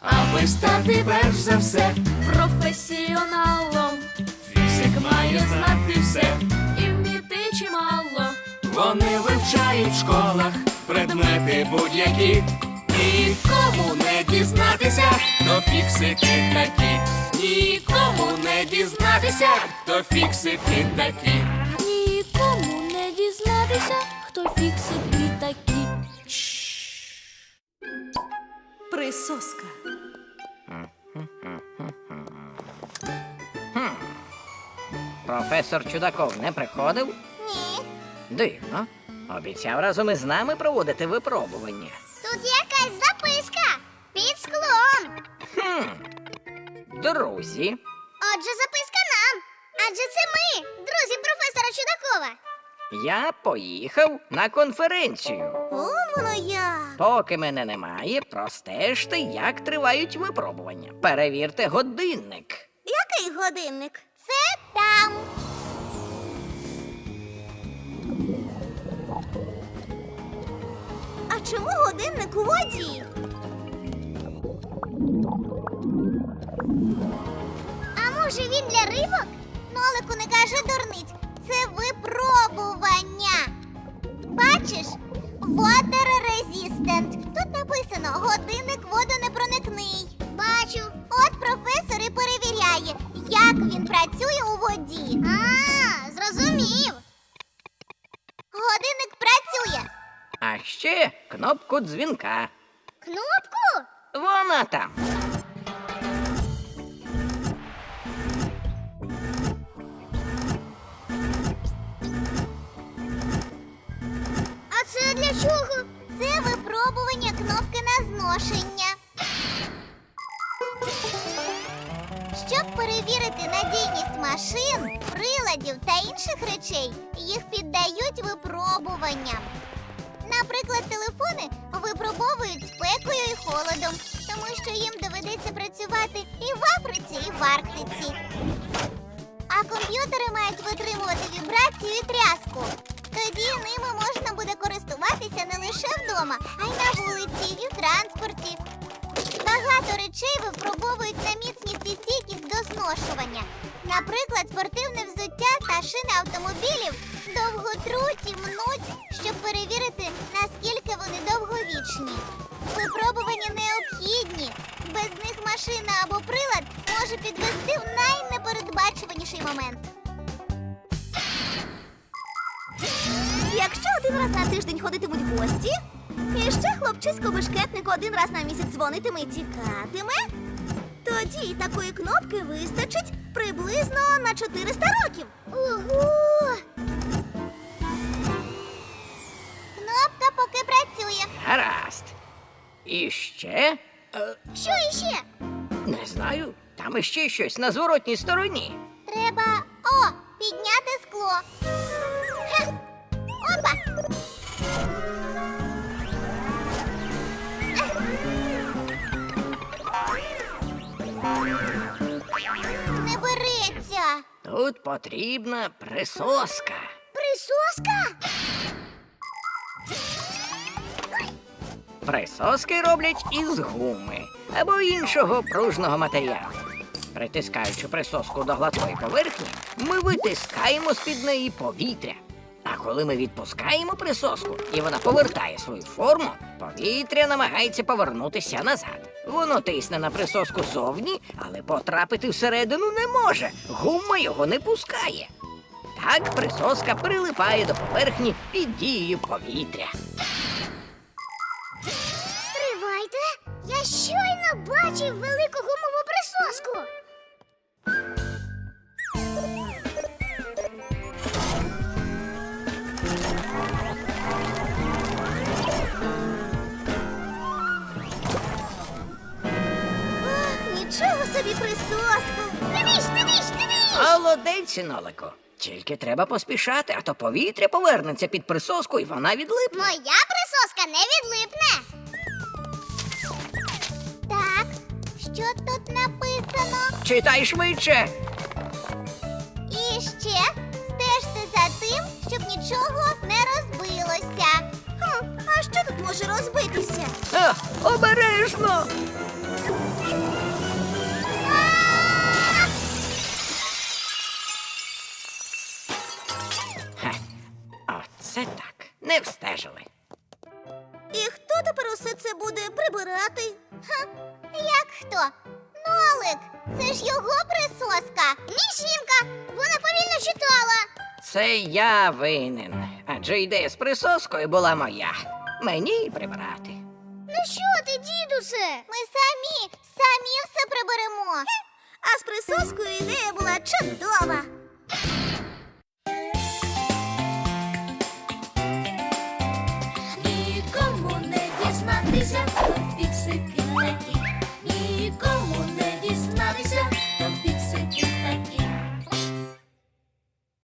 Аби стати перш за все професіоналом. Фізик має знати все і вміти чимало. Вони вивчають в школах предмети будь-які. Нікому не дізнатися, то фіксити такі. Нікому не дізнатися, то фіксити такі. Нікому не дізнатися, хто фіксити. Присоска. Професор Чудаков не приходив? Ні. Дивно. Обіцяв разом із нами проводити випробування. Тут якась записка під склом. Хм. Друзі, Отже, записка нам. Адже це ми, друзі професора Чудакова. я поїхав на конференцію. О, воно я. Поки мене немає, простежте, як тривають випробування. Перевірте годинник. Який годинник? Це там. А чому годинник у воді? А може він для рибок? Нолику не каже дурниць. Це випробування. Бачиш? Water resistant. Тут написано годинник водонепроникний. Бачу. От професор і перевіряє, як він працює у воді. А, зрозумів. Годинник працює. А ще кнопку дзвінка. Кнопку? Вона там. Чого? Це випробування кнопки на зношення. Щоб перевірити надійність машин, приладів та інших речей, їх піддають випробуванням. Наприклад, телефони випробовують спекою і холодом, тому що їм доведеться працювати і в Африці, і в Арктиці. А комп'ютери мають витримувати вібрацію і тряску. Тоді ними можна вдома, а й на вулиці, і в транспорті. Багато речей випробовують на міцність і стійкість до зношування. Наприклад, спортивне взуття та шини автомобілів довго труть і мнуть, щоб перевірити, наскільки вони довговічні. Випробування необхідні. Без них машина або прилад може підвести в найнепередбачуваніший момент. Якщо один раз на тиждень ходитимуть гості, і ще хлопчисько бешкетник один раз на місяць дзвонитиме і тікатиме, тоді такої кнопки вистачить приблизно на 400 років. Ого! Кнопка поки працює. Гаразд. І ще? Е, Що іще? не знаю. Там іще щось на зворотній стороні. Треба. О, підняти скло. Тут потрібна присоска. Присоска? Присоски роблять із гуми або іншого пружного матеріалу. Притискаючи присоску до гладкої поверхні, ми витискаємо з-під неї повітря. А коли ми відпускаємо присоску і вона повертає свою форму, повітря намагається повернутися назад. Воно тисне на присоску зовні, але потрапити всередину не може. Гума його не пускає. Так присоска прилипає до поверхні під дією повітря. Стривайте. Я щойно бачив велику собі присоску. Дивись, дивись, дивись! Молодець, Нолико. Тільки треба поспішати, а то повітря повернеться під присоску і вона відлипне. Моя присоска не відлипне. Так, що тут написано? Читай швидше. І ще стежте за тим, щоб нічого не розбилося. Хм, а що тут може розбитися? А, обережно. Оце так. Не встежили. І хто тепер усе це буде прибирати? Ха, як хто? Нолик! Це ж його присоска. Ні, жінка! Вона повільно читала. Це я винен. Адже ідея з присоскою була моя. Мені прибирати. Ну що ти, дідусе? Ми самі, самі все приберемо. А з присоскою ідея була чудова. Дізнатися,